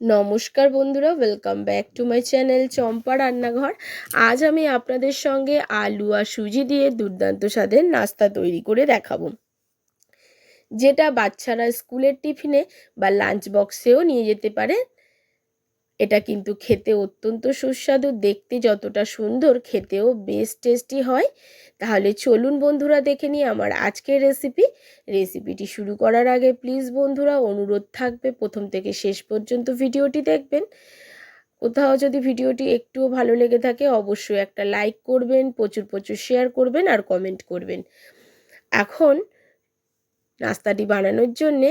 নমস্কার বন্ধুরা welcome back to my channel Champa Rannaghar. আজ আমি আপনাদের সঙ্গে আলু আর সুজি দিয়ে দুর্দান্ত স্বাদের নাস্তা তৈরি করে দেখাবো। যেটা বাচ্চারা স্কুলের টিফিনে বা লাঞ্চ বক্সেও নিয়ে যেতে পারে। এটা কিন্তু খেতে অত্যন্ত সুস্বাদু, দেখতে যতটা সুন্দর, খেতেও বেশ টেস্টি হয়। তাহলে চলুন বন্ধুরা দেখে নিই আমার আজকের রেসিপি রেসিপিটি শুরু করার আগে প্লিজ বন্ধুরা অনুরোধ থাকবে, প্রথম থেকে শেষ পর্যন্ত ভিডিওটি দেখবেন। কোথাও যদি ভিডিওটি একটুও ভালো লেগে থাকে, অবশ্যই একটা লাইক করবেন, প্রচুর প্রচুর শেয়ার করবেন আর কমেন্ট করবেন। এখন নাস্তাটি বানানোর জন্যে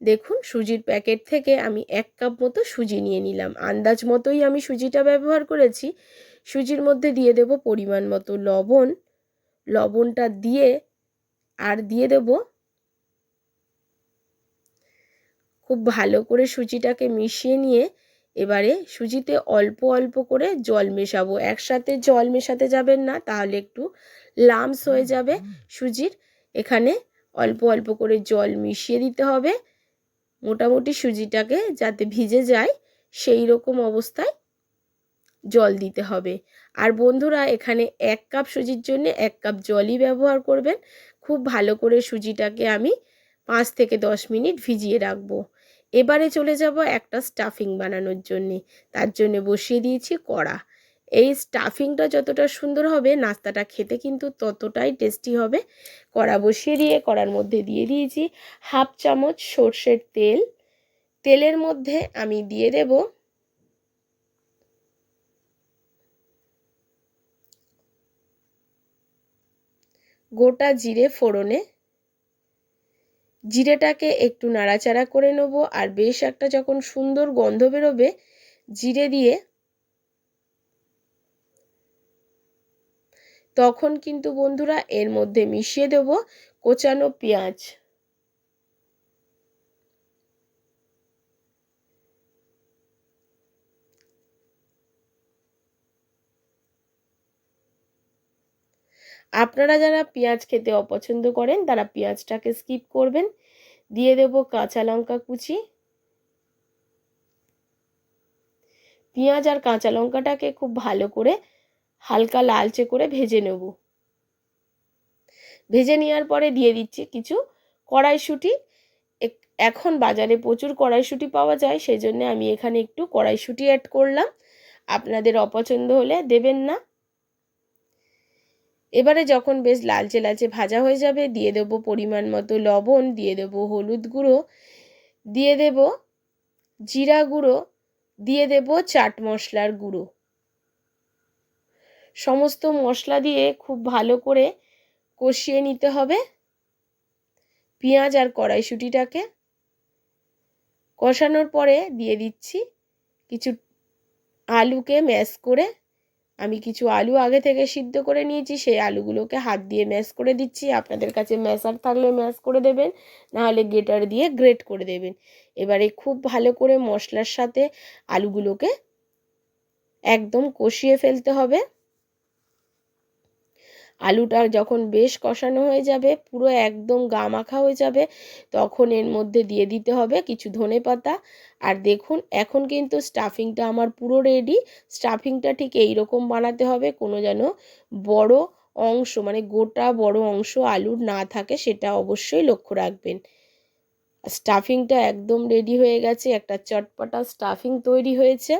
দেখুন সুজির প্যাকেট থেকে আমি এক কাপ মতো সুজি নিয়ে নিলাম। আন্দাজ মতোই আমি সুজিটা ব্যবহার করেছি। সুজির মধ্যে দিয়ে দেব পরিমাণ মতো লবণ। লবণটা দিয়ে আর দিয়ে দেব খুব ভালো করে সুজিটাকে মিশিয়ে নিয়ে এবারে সুজিতে অল্প অল্প করে জল মেশাবো। একসাথে জল মেশাতে যাবেন না তাহলে একটু লামস হয়ে যাবে সুজির। এখানে অল্প অল্প করে জল মিশিয়ে দিতে হবে। মোটামুটি সুজিটাকে যাতে ভিজে যায়, সেই রকম অবস্থায় জল দিতে হবে। আর বন্ধুরা, এখানে এক কাপ সুজির জন্য এক কাপ জলই ব্যবহার করবেন। খুব ভালো করে সুজিটাকে আমি পাঁচ থেকে দশ মিনিট ভিজিয়ে রাখব। এবারে চলে যাব একটা স্টাফিং বানানোর জন্যে। তার জন্য বসিয়ে দিয়েছি কড়া। এই স্টাফিংটা যতটা সুন্দর হবে, নাস্তাটা খেতে কিন্তু ততটাই টেস্টি হবে। কড়া বসিয়ে দিয়ে কড়ার মধ্যে দিয়ে দিয়েছি হাফ চামচ সর্ষের তেল। তেলের মধ্যে আমি দিয়ে দেব গোটা জিরে ফোড়নে। জিরেটাকে একটু নাড়াচাড়া করে নেব, আর বেশ একটা যখন সুন্দর গন্ধ বেরোবে, জিরে দিয়ে তখন কিন্তু বন্ধুরা এর মধ্যে মিশিয়ে দেব কোচানো পেঁয়াজ। আপনারা যারা পেঁয়াজ খেতে অপছন্দ করেন, তারা পেঁয়াজটাকে স্কিপ করবেন। দিয়ে দেব কাঁচা লঙ্কা কুচি। পেঁয়াজ আর কাঁচা লঙ্কাটাকে খুব ভালো করে হালকা লালচে করে ভেজে নেব। ভেজে নেওয়ার পরে দিয়ে দিচ্ছি কিছু কড়াইশুঁটি। এখন বাজারে প্রচুর কড়াইশুঁটি পাওয়া যায় সেই জন্য আমি এখানে একটু কড়াইশুঁটি অ্যাড করলাম। আপনাদের অপছন্দ হলে দেবেন না। এবারে যখন বেশ লালচে লালচে ভাজা হয়ে যাবে, দিয়ে দেবো পরিমাণ মতো লবণ, দিয়ে দেবো হলুদ গুঁড়ো, দিয়ে দেব জিরা গুঁড়ো, দিয়ে দেব চাট মশলার গুঁড়ো। সমস্ত মশলা দিয়ে খুব ভালো করে কষিয়ে নিতে হবে। পেঁয়াজ আর কড়াইশুটিটাকে কষানোর পরে দিয়ে দিচ্ছি কিছু আলুকে ম্যাশ করে। আমি কিছু আলু আগে থেকে সিদ্ধ করে নিয়েছি, সেই আলুগুলোকে হাত দিয়ে ম্যাশ করে দিচ্ছি। আপনাদের কাছে ম্যাশার থাকলে ম্যাশ করে দেবেন, নাহলে গ্রেটার দিয়ে গ্রেট করে দেবেন। এবারে খুব ভালো করে মশলার সাথে আলুগুলোকে একদম কষিয়ে ফেলতে হবে। আলুটা যখন বেশ কষানো হয়ে যাবে, পুরো একদম গা মাখা হয়ে যাবে, তখন এর মধ্যে দিয়ে দিতে হবে কিছু ধনে পাতা। আর দেখুন, এখন কিন্তু স্টাফিংটা আমার পুরো রেডি স্টাফিংটা ঠিক এই রকম বানাতে হবে, কোনো যেন বড় অংশ মানে গোটা বড় অংশ আলুর না থাকে, সেটা অবশ্যই লক্ষ্য রাখবেন। স্টাফিংটা একদম রেডি হয়ে গেছে, একটা চটপটা স্টাফিং তৈরি হয়েছে।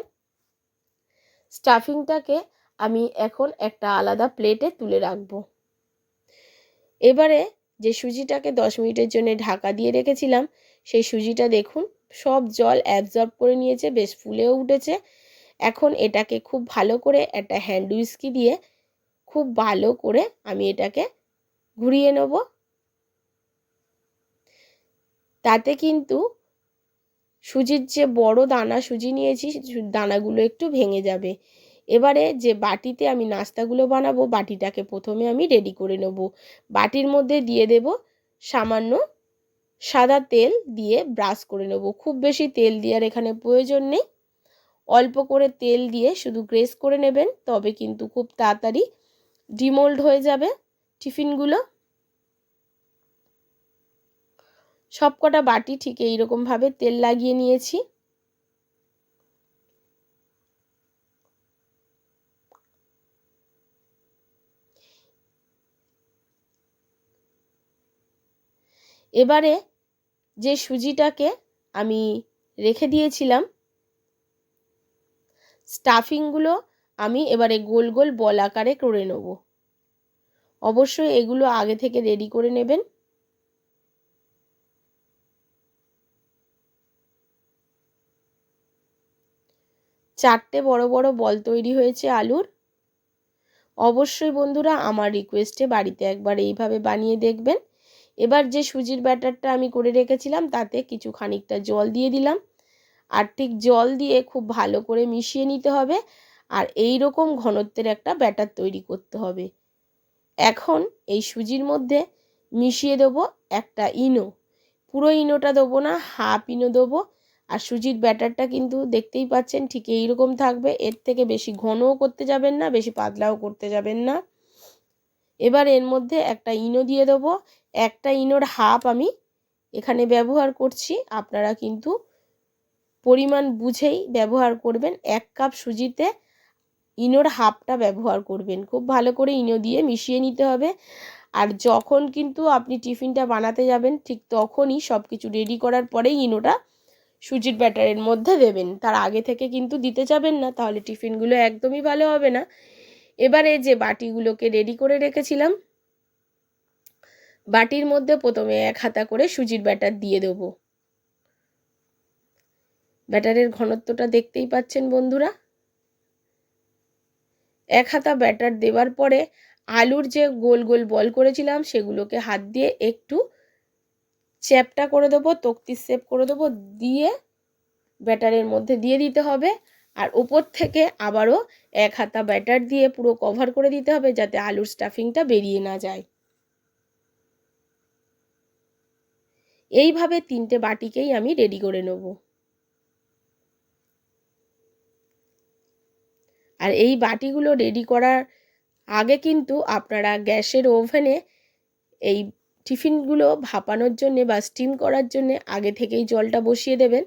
স্টাফিংটাকে আমি এখন একটা আলাদা প্লেটে তুলে রাখব। এবারে যে সুজিটাকে দশ মিনিটের জন্য ঢাকা দিয়ে রেখেছিলাম, সেই সুজিটা দেখুন, সব জল অ্যাবজর্ব করে নিয়েছে, বেশ ফুলেও উঠেছে। এখন এটাকে খুব ভালো করে একটা হ্যান্ড উইস্কি দিয়ে খুব ভালো করে আমি এটাকে ঘুরিয়ে নেব। তাতে কিন্তু সুজির যে বড় দানা সুজি নিয়েছি দানাগুলো একটু ভেঙে যাবে। এবারে যে বাটিতে আমি নাস্তাগুলো বানাবো, বাটিটাকে প্রথমে আমি রেডি করে নেব। বাটির মধ্যে দিয়ে দেব সামান্য সাদা তেল দিয়ে ব্রাশ করে নেব। খুব বেশি তেল দেওয়ার এখানে প্রয়োজন নেই। অল্প করে তেল দিয়ে শুধু গ্রেস করে নেবেন, তবে কিন্তু খুব তাড়াতাড়ি ডিমোল্ড হয়ে যাবে টিফিনগুলো। সবকটা বাটি ঠিক এইরকমভাবে তেল লাগিয়ে নিয়েছি। এবারে যে সুজিটাকে আমি রেখে দিয়েছিলাম, স্টাফিংগুলো আমি এবারে গোল গোল বল আকারে করে নেব। অবশ্যই এগুলো আগে থেকে রেডি করে নেবেন। চারটে বড় বড় বল তৈরি হয়েছে আলুর। অবশ্যই বন্ধুরা, আমার রিকোয়েস্টে বাড়িতে একবার এইভাবে বানিয়ে দেখবেন। এবার যে সুজির ব্যাটারটা আমি করে রেখেছিলাম, তাতে কিছু খানিকটা জল দিয়ে দিলাম। আর ঠিক জল দিয়ে খুব ভালো করে মিশিয়ে নিতে হবে। আর এই রকম ঘনত্বের একটা ব্যাটার তৈরি করতে হবে। এখন এই সুজির মধ্যে মিশিয়ে দেবো একটা ইনো। পুরো ইনোটা দেবো না, হাফ ইনো দেবো। আর সুজির ব্যাটারটা কিন্তু দেখতেই পাচ্ছেন, ঠিক এইরকম থাকবে। এর থেকে বেশি ঘনও করতে যাবেন না, বেশি পাতলাও করতে যাবেন না। এবার এর মধ্যে একটা ইনো দিয়ে দেবো। একটা ইনোর হাফ আমি এখানে ব্যবহার করছি। আপনারা কিন্তু পরিমাণ বুঝেই ব্যবহার করবেন। এক কাপ সুজিতে ইনোর হাফটা ব্যবহার করবেন। খুব ভালো করে ইনো দিয়ে মিশিয়ে নিতে হবে। আর যখন কিন্তু আপনি টিফিনটা বানাতে যাবেন, ঠিক তখনই সব কিছু রেডি করার পরেই ইনোটা সুজির ব্যাটারের মধ্যে দেবেন। তার আগে থেকে কিন্তু দিতে যাবেন না, তাহলে টিফিনগুলো একদমই ভালো হবে না। এবারে যে বাটিগুলোকে রেডি করে রেখেছিলাম বাটির মধ্যে প্রথমে এক হাতা করে সুজির ব্যাটার দিয়ে দেবো। ব্যাটারের ঘনত্বটা দেখতেই পাচ্ছেন বন্ধুরা। এক হাতা ব্যাটার দেওয়ার পরে আলুর যে গোল গোল বল করেছিলাম সেগুলোকে হাত দিয়ে একটু চ্যাপটা করে দেবো, তক্তি সেপ করে দেবো, দিয়ে ব্যাটারের মধ্যে দিয়ে দিতে হবে। আর ওপর থেকে আবারও এক হাতা ব্যাটার দিয়ে পুরো কভার করে দিতে হবে যাতে আলুর স্টাফিংটা বেরিয়ে না যায়। এইভাবে তিনটে বাটিকেই আমি রেডি করে নেব। আর এই বাটিগুলো রেডি করার আগে কিন্তু আপনারা গ্যাসের ওভেনে এই টিফিনগুলো ভাপানোর জন্যে বা স্টিম করার জন্যে আগে থেকেই জলটা বসিয়ে দেবেন।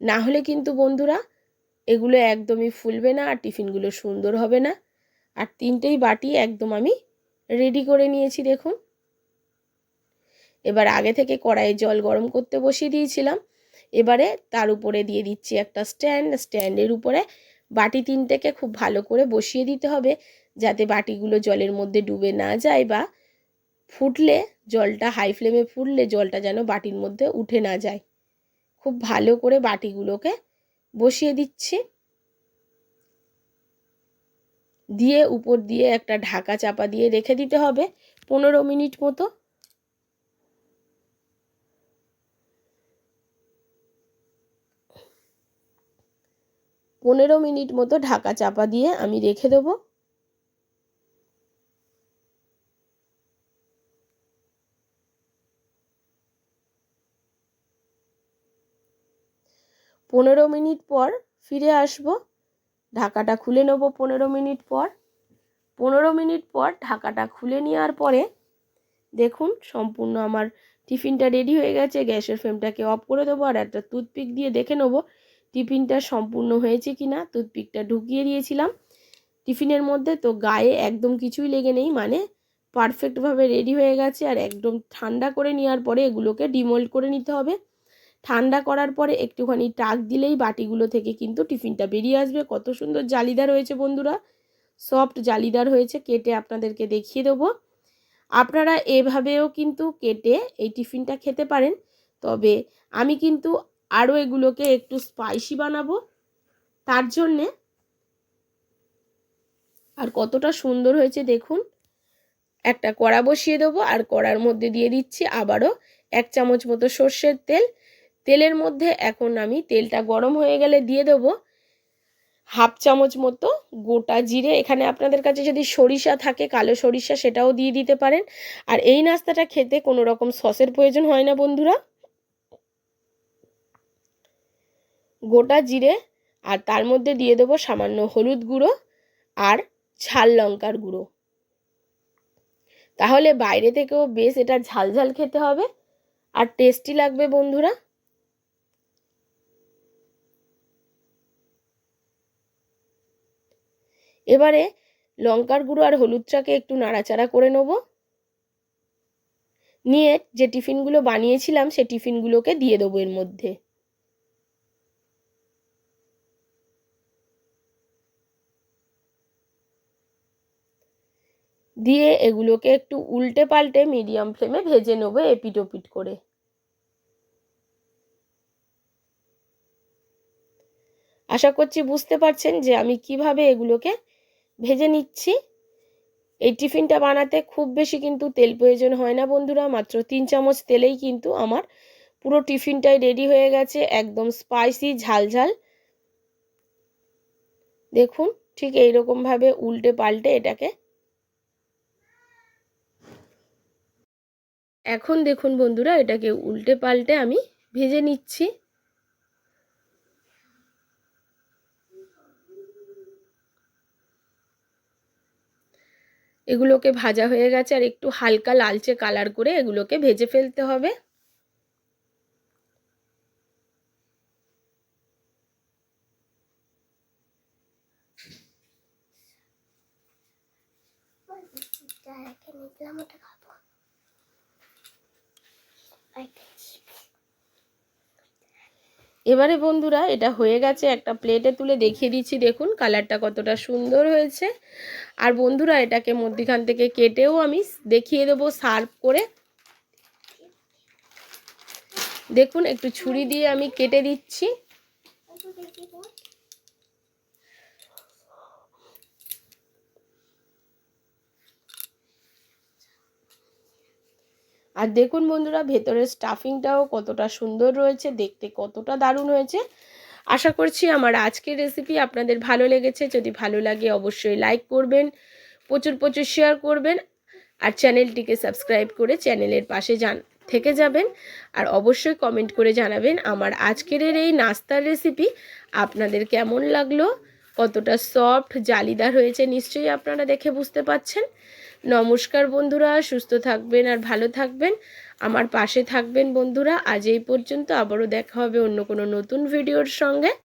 না হলে কিন্তু বন্ধুরা এগুলো একদমই ফুলবে না আর টিফিনগুলো সুন্দর হবে না। আর তিনটেই বাটি একদম আমি রেডি করে নিয়েছি, দেখুন। এবার আগে থেকে কড়াইয়ে জল গরম করতে বসিয়ে দিয়েছিলাম। এবারে তার উপরে দিয়ে দিচ্ছি একটা স্ট্যান্ড। স্ট্যান্ডের উপরে বাটি তিনটেকে খুব ভালো করে বসিয়ে দিতে হবে যাতে বাটিগুলো জলের মধ্যে ডুবে না যায় বা ফুটলে, জলটা হাই ফ্লেমে ফুটলে জলটা যেন বাটির মধ্যে উঠে না যায়। খুব ভালো করে বাটিগুলোকে বসিয়ে দিচ্ছি। দিয়ে উপর দিয়ে একটা ঢাকা চাপা দিয়ে রেখে দিতে হবে পনেরো মিনিট মতো। পনেরো মিনিট মতো ঢাকা চাপা দিয়ে আমি রেখে দেবো। পনেরো মিনিট পর ফিরে আসব। ঢাকাটা খুলে নেব পনেরো মিনিট পর। পনেরো মিনিট পর ঢাকাটা খুলে নেওয়ার পরে দেখুন, সম্পূর্ণ আমার টিফিনটা রেডি হয়ে গেছে। গ্যাসের ফ্লেমটাকে অফ করে দেবো আর একটা টুথপিক দিয়ে দেখে নেব টিফিনটা সম্পূর্ণ হয়েছে কি না টুথপিকটা ঢুকিয়ে দিয়েছিলাম। টিফিনের মধ্যে তো গায়ে একদম কিছুই লেগে নেই মানে পারফেক্টভাবে রেডি হয়ে গেছে আর একদম ঠান্ডা করে নেওয়ার পরে এগুলোকে ডিমোল্ড করে নিতে হবে। ঠান্ডা করার পরে একটুখানি টাক দিলেই বাটিগুলো থেকে কিন্তু টিফিনটা বেরিয়ে আসবে। কত সুন্দর জালিদার হয়েছে বন্ধুরা সফট জালিদার হয়েছে, কেটে আপনাদেরকে দেখিয়ে দেবো। আপনারা এভাবেও কিন্তু কেটে এই টিফিনটা খেতে পারেন, তবে আমি কিন্তু আরও এগুলোকে একটু স্পাইসি বানাবো। তার জন্যে আর কতটা সুন্দর হয়েছে দেখুন। একটা কড়া বসিয়ে দেবো আর কড়ার মধ্যে দিয়ে দিচ্ছি আবারও এক চামচ মতো সর্ষের তেল। তেলের মধ্যে এখন আমি তেলটা গরম হয়ে গেলে দিয়ে দেবো হাফ চামচ মতো গোটা জিরে। এখানে আপনাদের কাছে যদি সরিষা থাকে, কালো সরিষা, সেটাও দিয়ে দিতে পারেন। আর এই নাস্তাটা খেতে কোনো রকম সসের প্রয়োজন হয় না বন্ধুরা। গোটা জিরে আর তার মধ্যে দিয়ে দেবো সামান্য হলুদ গুঁড়ো আর ঝাল লঙ্কার গুঁড়ো। তাহলে বাইরে থেকেও বেশ এটা ঝাল ঝাল খেতে হবে আর টেস্টি লাগবে বন্ধুরা। এবারে লঙ্কার গুঁড়ো আর হলুদটাকে একটু নাড়াচাড়া করে নেব। নিয়ে যে টিফিনগুলো বানিয়েছিলাম সে টিফিনগুলোকে দিয়ে দেবো এর মধ্যে। দিয়ে এগুলোকে একটু উল্টে পাল্টে মিডিয়াম ফ্লেমে ভেজে নেব এপিট ওপিট করে। আশা করছি বুঝতে পারছেন যে আমি কীভাবে এগুলোকে ভেজে নিচ্ছি। এই টিফিনটা বানাতে খুব বেশি কিন্তু তেল প্রয়োজন হয় না বন্ধুরা, মাত্র তিন চামচ তেলেই কিন্তু আমার পুরো টিফিনটাই রেডি হয়ে গেছে, একদম স্পাইসি ঝালঝাল দেখুন ঠিক এইরকমভাবে উল্টে পাল্টে এটাকে এখন দেখুন বন্ধুরা, এটাকে উল্টে পাল্টে আমি ভেজে নিচ্ছি। এগুলোকে ভাজা হয়ে গেছে, আর একটু হালকা লালচে কালার করে এগুলোকে ভেজে ফেলতে হবে। এবারে বন্ধুরা, এটা হয়ে গেছে একটা প্লেটে তুলে দেখিয়ে দিচ্ছি। দেখুন কালারটা কতটা সুন্দর হয়েছে। আর বন্ধুরা, এটাকে মধ্যিখান থেকে কেটেও আমি দেখিয়ে দেবো সার্ভ করে। দেখুন, একটু ছুরি দিয়ে আমি কেটে দিচ্ছি। আর দেখুন বন্ধুরা, ভেতরের স্টাফিংটাও কতটা সুন্দর রয়েছে, দেখতে কতটা দারুণ হয়েছে। আশা করছি আমার আজকের রেসিপি আপনাদের ভালো লেগেছে। যদি ভালো লাগে অবশ্যই লাইক করবেন, প্রচুর প্রচুর শেয়ার করবেন আর চ্যানেলটিকে সাবস্ক্রাইব করে চ্যানেলের পাশে যান, থেকে যাবেন। আর অবশ্যই কমেন্ট করে জানাবেন আমার আজকের এই নাস্তার রেসিপি আপনাদের কেমন লাগল, কতটা সফট জালিদার হয়েছে, নিশ্চয়ই আপনারা দেখে বুঝতে পাচ্ছেন নমস্কার বন্ধুরা, সুস্থ থাকবেন আর ভালো থাকবেন। আমার পাশে থাকবেন বন্ধুরা, আজ এই পর্যন্ত আবারও দেখা হবে অন্য কোনো নতুন ভিডিওর সঙ্গে।